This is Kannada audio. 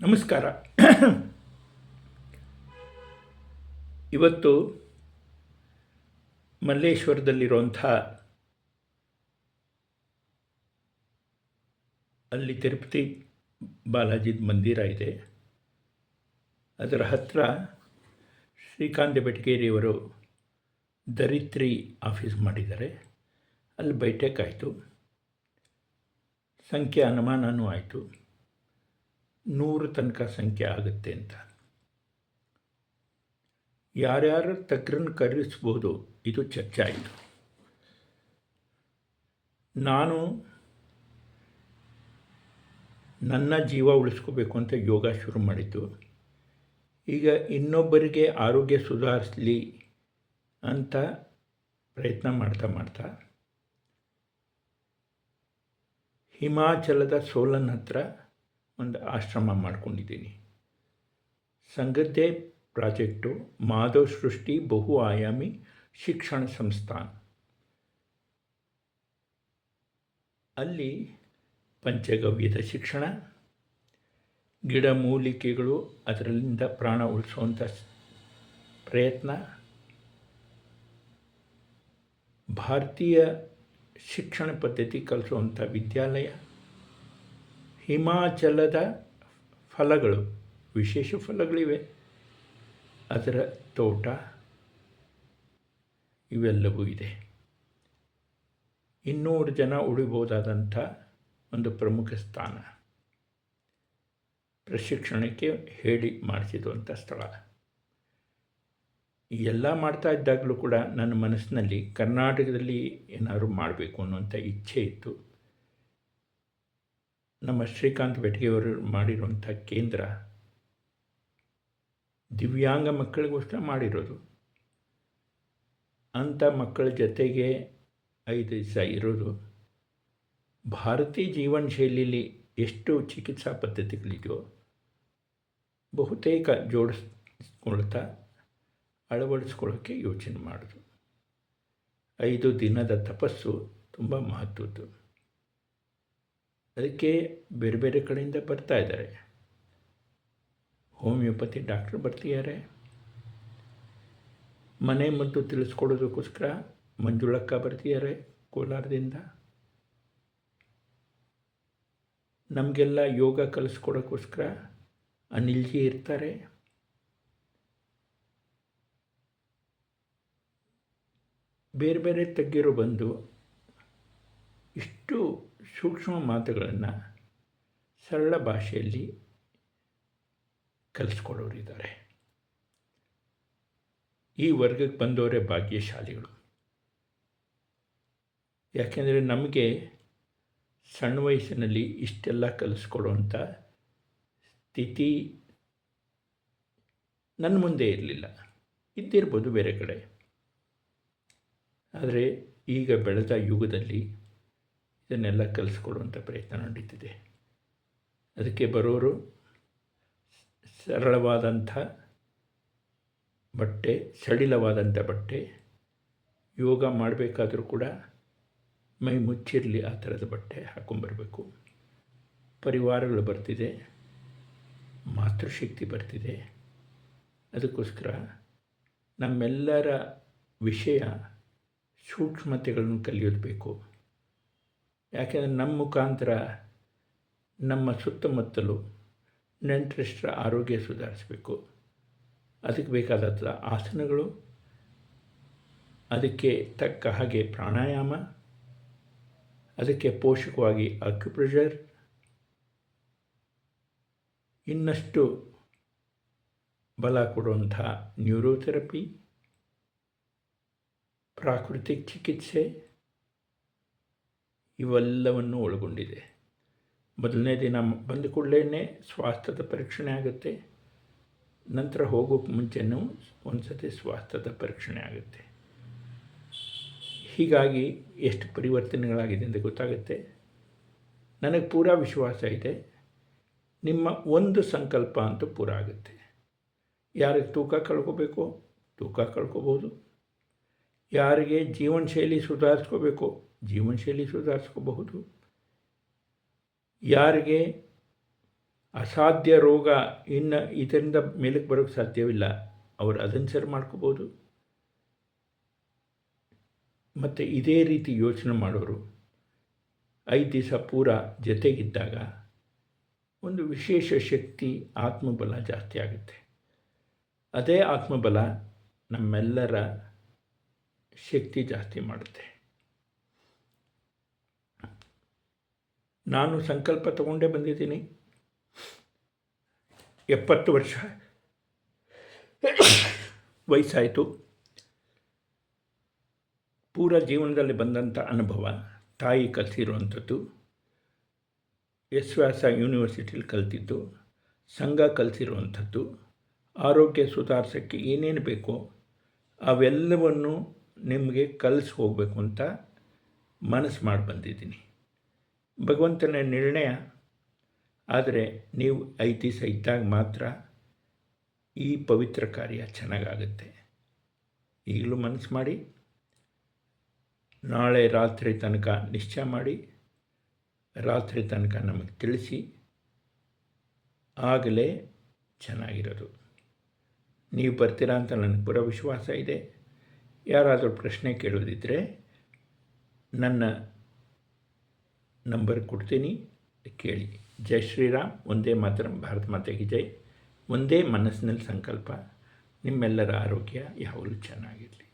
ನಮಸ್ಕಾರ. ಇವತ್ತು ಮಲ್ಲೇಶ್ವರದಲ್ಲಿರುವಂಥ ಅಲ್ಲಿ ತಿರುಪತಿ ಬಾಲಾಜಿದ ಮಂದಿರ ಇದೆ. ಅದರ ಹತ್ತಿರ ಶ್ರೀಕಾಂತ ಬೆಟಗೇರಿಯವರು ದರಿತ್ರಿ ಆಫೀಸ್ ಮಾಡಿದ್ದಾರೆ. ಅಲ್ಲಿ ಬೈಟೆಕ್ ಆಯಿತು. ಸಂಖ್ಯೆ ಅನುಮಾನನೂ ಆಯಿತು. ನೂರು ತನಕ ಸಂಖ್ಯೆ ಆಗುತ್ತೆ ಅಂತ. ಯಾರ್ಯಾರು ತಜ್ಞರನ್ನು ಕರೆಸ್ಬೋದು ಇದು ಚರ್ಚೆ ಆಯಿತು. ನಾನು ನನ್ನ ಜೀವ ಉಳಿಸ್ಕೋಬೇಕು ಅಂತ ಯೋಗ ಶುರು ಮಾಡಿದ್ದು. ಈಗ ಇನ್ನೊಬ್ಬರಿಗೆ ಆರೋಗ್ಯ ಸುಧಾರಿಸಲಿ ಅಂತ ಪ್ರಯತ್ನ ಮಾಡ್ತಾ ಮಾಡ್ತಾ, ಹಿಮಾಚಲದ ಸೋಲನ್ ಹತ್ರ ಒಂದು ಆಶ್ರಮ ಮಾಡ್ಕೊಂಡಿದ್ದೀನಿ. ಸಂಗದ್ದೆ ಪ್ರಾಜೆಕ್ಟು ಮಾಧವ ಸೃಷ್ಟಿ ಬಹು ಆಯಾಮಿ ಶಿಕ್ಷಣ ಸಂಸ್ಥಾನ. ಅಲ್ಲಿ ಪಂಚಗವ್ಯದ ಶಿಕ್ಷಣ ಗಿಡಮೂಲಿಕೆಗಳು ಅದರಲ್ಲಿಂದ ಪ್ರಾಣ ಉಳಿಸುವಂಥ ಪ್ರಯತ್ನ, ಭಾರತೀಯ ಶಿಕ್ಷಣ ಪದ್ಧತಿ ಕಲಿಸುವಂಥ ವಿದ್ಯಾಲಯ ಹಿಮಾಚಲದ ಫಲಗಳು, ವಿಶೇಷ ಫಲಗಳಿವೆ. ಅದರ ತೋಟ ಇವೆಲ್ಲವೂ ಇದೆ. ಇನ್ನೂರು ಜನ ಉಳಿಬೋದಾದಂಥ ಒಂದು ಪ್ರಮುಖ ಸ್ಥಾನ. ಪ್ರಶಿಕ್ಷಣಕ್ಕೆ ಹೇಳಿ ಮಾಡಿಸಿದಂಥ ಸ್ಥಳ. ಎಲ್ಲ ಮಾಡ್ತಾ ಇದ್ದಾಗಲೂ ಕೂಡ ನನ್ನ ಮನಸ್ಸಿನಲ್ಲಿ ಕರ್ನಾಟಕದಲ್ಲಿ ಏನಾದರೂ ಮಾಡಬೇಕು ಅನ್ನುವಂಥ ಇಚ್ಛೆ ಇತ್ತು. ನಮ್ಮ ಶ್ರೀಕಾಂತ್ ಬೆಟಗಿಯವರು ಮಾಡಿರುವಂಥ ಕೇಂದ್ರ ದಿವ್ಯಾಂಗ ಮಕ್ಕಳಿಗೋಸ್ಕರ ಮಾಡಿರೋದು. ಅಂಥ ಮಕ್ಕಳ ಜೊತೆಗೆ ಐದು ದಿವಸ ಇರೋದು. ಭಾರತೀಯ ಜೀವನ ಶೈಲಿಯಲ್ಲಿ ಎಷ್ಟು ಚಿಕಿತ್ಸಾ ಪದ್ಧತಿಗಳಿದೆಯೋ ಬಹುತೇಕ ಜೋಡಿಸ್ಕೊಳ್ತಾ ಅಳವಡಿಸ್ಕೊಳ್ಳೋಕ್ಕೆ ಯೋಚನೆ ಮಾಡೋದು. ಐದು ದಿನದ ತಪಸ್ಸು ತುಂಬ ಮಹತ್ವದ್ದು. ಅದಕ್ಕೆ ಬೇರೆ ಬೇರೆ ಕಡೆಯಿಂದ ಬರ್ತಾ ಇದ್ದಾರೆ. ಹೋಮಿಯೋಪತಿ ಡಾಕ್ಟ್ರ್ ಬರ್ತಿದ್ದಾರೆ. ಮನೆ ಮದ್ದು ತಿಳಿಸ್ಕೊಡೋದಕ್ಕೋಸ್ಕರ ಮಂಜುಳಕ್ಕ ಬರ್ತಿದ್ದಾರೆ ಕೋಲಾರದಿಂದ. ನಮಗೆಲ್ಲ ಯೋಗ ಕಲಿಸ್ಕೊಡೋಕ್ಕೋಸ್ಕರ ಅನಿಲ್ಜಿ ಇರ್ತಾರೆ. ಬೇರೆ ಬೇರೆ ತಗ್ಗಿರೋ ಬಂದು ಇಷ್ಟು ಸೂಕ್ಷ್ಮ ಮಾತುಗಳನ್ನು ಸರಳ ಭಾಷೆಯಲ್ಲಿ ಕಲಿಸ್ಕೊಡೋರಿದ್ದಾರೆ. ಈ ವರ್ಗಕ್ಕೆ ಬಂದವರೇ ಭಾಗ್ಯಶಾಲಿಗಳು. ಯಾಕೆಂದರೆ ನಮಗೆ ಸಣ್ಣ ವಯಸ್ಸಿನಲ್ಲಿ ಇಷ್ಟೆಲ್ಲ ಕಲಿಸ್ಕೊಡುವಂಥ ಸ್ಥಿತಿ ನನ್ನ ಮುಂದೆ ಇರಲಿಲ್ಲ. ಇದ್ದಿರ್ಬೋದು ಬೇರೆ ಕಡೆ. ಆದರೆ ಈಗ ಬೆಳೆದ ಯುಗದಲ್ಲಿ ಇದನ್ನೆಲ್ಲ ಕಲಿಸ್ಕೊಡುವಂಥ ಪ್ರಯತ್ನ ನಡೀತಿದೆ. ಅದಕ್ಕೆ ಬರೋರು ಸರಳವಾದಂಥ ಬಟ್ಟೆ, ಸಡಿಲವಾದಂಥ ಬಟ್ಟೆ, ಯೋಗ ಮಾಡಬೇಕಾದರೂ ಕೂಡ ಮೈ ಮುಚ್ಚಿರಲಿ ಆ ಥರದ ಬಟ್ಟೆ ಹಾಕ್ಕೊಂಬರಬೇಕು ಪರಿವಾರಗಳು ಬರ್ತಿದೆ, ಮಾತೃಶಕ್ತಿ ಬರ್ತಿದೆ. ಅದಕ್ಕೋಸ್ಕರ ನಮ್ಮೆಲ್ಲರ ವಿಷಯ ಸೂಕ್ಷ್ಮತೆಗಳನ್ನು ಕಲಿಯೋದು ಬೇಕು. ಯಾಕೆಂದರೆ ನಮ್ಮ ಮುಖಾಂತರ ನಮ್ಮ ಸುತ್ತಮುತ್ತಲು ನೆಂಟರಿಷ್ಟರ ಆರೋಗ್ಯ ಸುಧಾರಿಸಬೇಕು. ಅದಕ್ಕೆ ಬೇಕಾದಂಥ ಆಸನಗಳು, ಅದಕ್ಕೆ ತಕ್ಕ ಹಾಗೆ ಪ್ರಾಣಾಯಾಮ, ಅದಕ್ಕೆ ಪೋಷಕವಾಗಿ ಅಕ್ಯುಪ್ರೆಷರ್ ಇನ್ನಷ್ಟು ಬಲ ಕೊಡುವಂಥ ನ್ಯೂರೋಥೆರಪಿ ಪ್ರಾಕೃತಿಕ ಚಿಕಿತ್ಸೆ. ಇವೆಲ್ಲವನ್ನು ಒಳಗೊಂಡಿದೆ. ಮೊದಲನೇ ದಿನ ಬಂದ ಕೂಡಲೇ ಸ್ವಾಸ್ಥ್ಯದ ಪರೀಕ್ಷಣೆ ಆಗುತ್ತೆ. ನಂತರ ಹೋಗೋಕ್ಕೆ ಮುಂಚೆನೂ ಒಂದು ಸತಿ ಸ್ವಾಸ್ಥ್ಯದ ಪರೀಕ್ಷಣೆ ಆಗುತ್ತೆ. ಹೀಗಾಗಿ ಎಷ್ಟು ಪರಿವರ್ತನೆಗಳಾಗಿದೆ ಅಂತ ಗೊತ್ತಾಗುತ್ತೆ. ನನಗೆ ಪೂರಾ ವಿಶ್ವಾಸ ಇದೆ. ನಿಮ್ಮ ಒಂದು ಸಂಕಲ್ಪ ಅಂತೂ ಪೂರ ಆಗುತ್ತೆ. ಯಾರಿಗೆ ತೂಕ ಕಳ್ಕೋಬೇಕು ತೂಕ ಕಳ್ಕೊಬೋದು. ಯಾರಿಗೆ ಜೀವನ ಶೈಲಿ ಸುಧಾರಿಸ್ಕೋಬೇಕು, ಜೀವನ ಶೈಲಿ ಸುಧಾರಿಸ್ಕೋಬಹುದು. ಯಾರಿಗೆ ಅಸಾಧ್ಯ ರೋಗ ಇನ್ನು ಇದರಿಂದ ಮೇಲಕ್ಕೆ ಬರೋಕ್ಕೆ ಸಾಧ್ಯವಿಲ್ಲ, ಅವರು ಅದನ್ನು ಸರಿ ಮಾಡ್ಕೋಬೋದು ಮತ್ತು ಇದೇ ರೀತಿ ಯೋಚನೆ ಮಾಡೋರು, ಐದು ದಿವಸ ಪೂರ ಜೊತೆಗಿದ್ದಾಗ ಒಂದು ವಿಶೇಷ ಶಕ್ತಿ, ಆತ್ಮಬಲ ಜಾಸ್ತಿ ಆಗುತ್ತೆ. ಅದೇ ಆತ್ಮಬಲ ನಮ್ಮೆಲ್ಲರ ಶಕ್ತಿ ಜಾಸ್ತಿ ಮಾಡುತ್ತೆ. ನಾನು ಸಂಕಲ್ಪ ತಗೊಂಡೇ ಬಂದಿದ್ದೀನಿ. ಎಪ್ಪತ್ತು ವರ್ಷ ವಯಸ್ಸಾಯಿತು. ಪೂರ ಜೀವನದಲ್ಲಿ ಬಂದಂಥ ಅನುಭವ, ತಾಯಿ ಕಲಿಸಿರುವಂಥದ್ದು. ಎಸ್ ವ್ಯಾಸ ಯೂನಿವರ್ಸಿಟಿಲಿ ಕಲಿತಿದ್ದು, ಸಂಘ ಕಲಿಸಿರುವಂಥದ್ದು. ಆರೋಗ್ಯ ಸುಧಾರಿಸೋಕ್ಕೆ ಏನೇನು ಬೇಕೋ ಅವೆಲ್ಲವನ್ನು ನಿಮಗೆ ಕಲಿಸಿ ಹೋಗಬೇಕು ಅಂತ ಮನಸ್ಸು ಮಾಡಿ ಬಂದಿದ್ದೀನಿ. ಭಗವಂತನ ನಿರ್ಣಯ, ಆದರೆ ನೀವು ಐತಿ ಇದ್ದಾಗ ಮಾತ್ರ ಈ ಪವಿತ್ರ ಕಾರ್ಯ ಚೆನ್ನಾಗಾಗುತ್ತೆ. ಈಗಲೂ ಮನಸ್ಸು ಮಾಡಿ, ನಾಳೆ ರಾತ್ರಿ ತನಕ ನಿಶ್ಚಯ ಮಾಡಿ, ರಾತ್ರಿ ತನಕ ನಮಗೆ ತಿಳಿಸಿ, ಆಗಲೇ ಚೆನ್ನಾಗಿರೋದು. ನೀವು ಬರ್ತೀರಾ ಅಂತ ನನಗೆ ಪೂರ ವಿಶ್ವಾಸ ಇದೆ. ಯಾರಾದರೂ ಪ್ರಶ್ನೆ ಕೇಳೋದಿದ್ದರೆ ನನ್ನ ನಂಬರ್ ಕೊಡ್ತೀನಿ. ಕೇಳಿ. ಜೈ ಶ್ರೀರಾಮ್. ಒಂದೇ ಮಾತ್ರ. ಭಾರತ ಮಾತೆಗೆ ಜೈ. ಒಂದೇ ಮನಸ್ಸಿನಲ್ಲಿ ಸಂಕಲ್ಪ. ನಿಮ್ಮೆಲ್ಲರ ಆರೋಗ್ಯ ಯಾವಾಗಲೂ ಚೆನ್ನಾಗಿರಲಿ.